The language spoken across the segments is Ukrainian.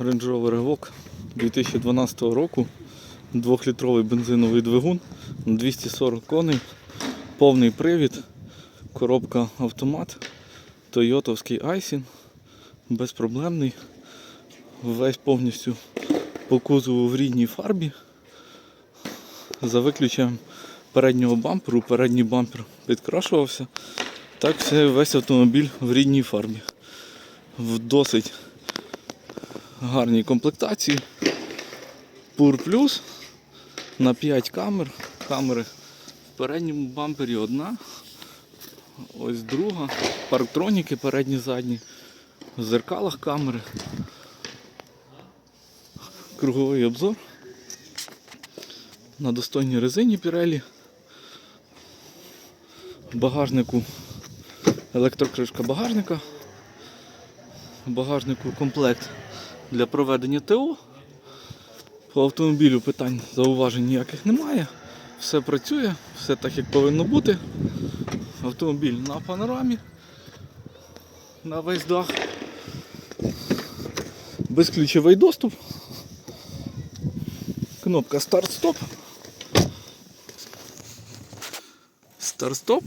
Range Rover Evoque 2012 року. Двохлітровий бензиновий двигун 240 коней, повний привід, коробка автомат, Тойотовський Айсін, безпроблемний, весь повністю по кузову в рідній фарбі. За виключенням переднього бамперу, передній бампер підкрашувався. Так все весь автомобіль в рідній фарбі. В досить гарній комплектації. Pur Plus на 5 камер. Камери в передньому бампері одна. Ось друга. Парктроніки передні, задні. В зеркалах камери. Круговий обзор. На достойній резині Pirelli. В багажнику електрокришка багажника. В багажнику комплект для проведення ТО. По автомобілю питань зауважень ніяких немає. Все працює, все так як повинно бути. Автомобіль на панорамі, на весь дах. Безключовий доступ. Кнопка старт-стоп. Старт-стоп.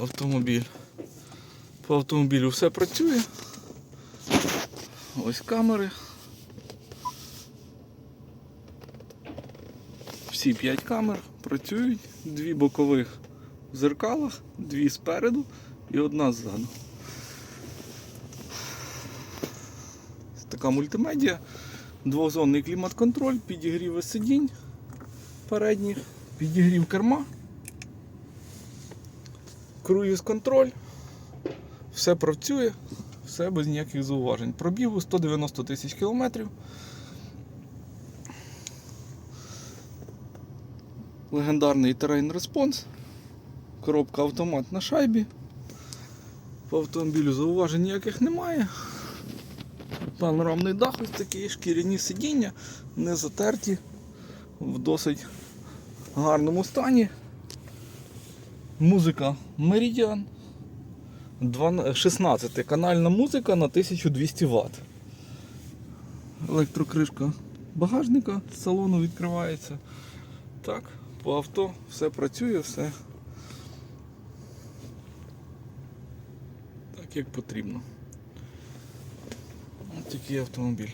Автомобіль. По автомобілю все працює. Ось камери. Всі 5 камер працюють, дві бокових в зеркалах, дві спереду і одна ззаду. Така мультимедіа, двозонний клімат-контроль, підігріви сидінь передніх, підігрів керма, круїз-контроль, все працює, все без ніяких зауважень. Пробігу 190 тисяч кілометрів. Легендарний терейн респонс. Коробка автомат на шайбі. По автомобілю зауважень ніяких немає. Панорамний дах ось такий, шкіряні сидіння, не затерті, в досить гарному стані. Музика Meridian. 16 канальна музика на 1200 Вт. Електрокришка багажника з салону відкривається. Так, по авто все працює, все так як потрібно. Ось такий автомобіль.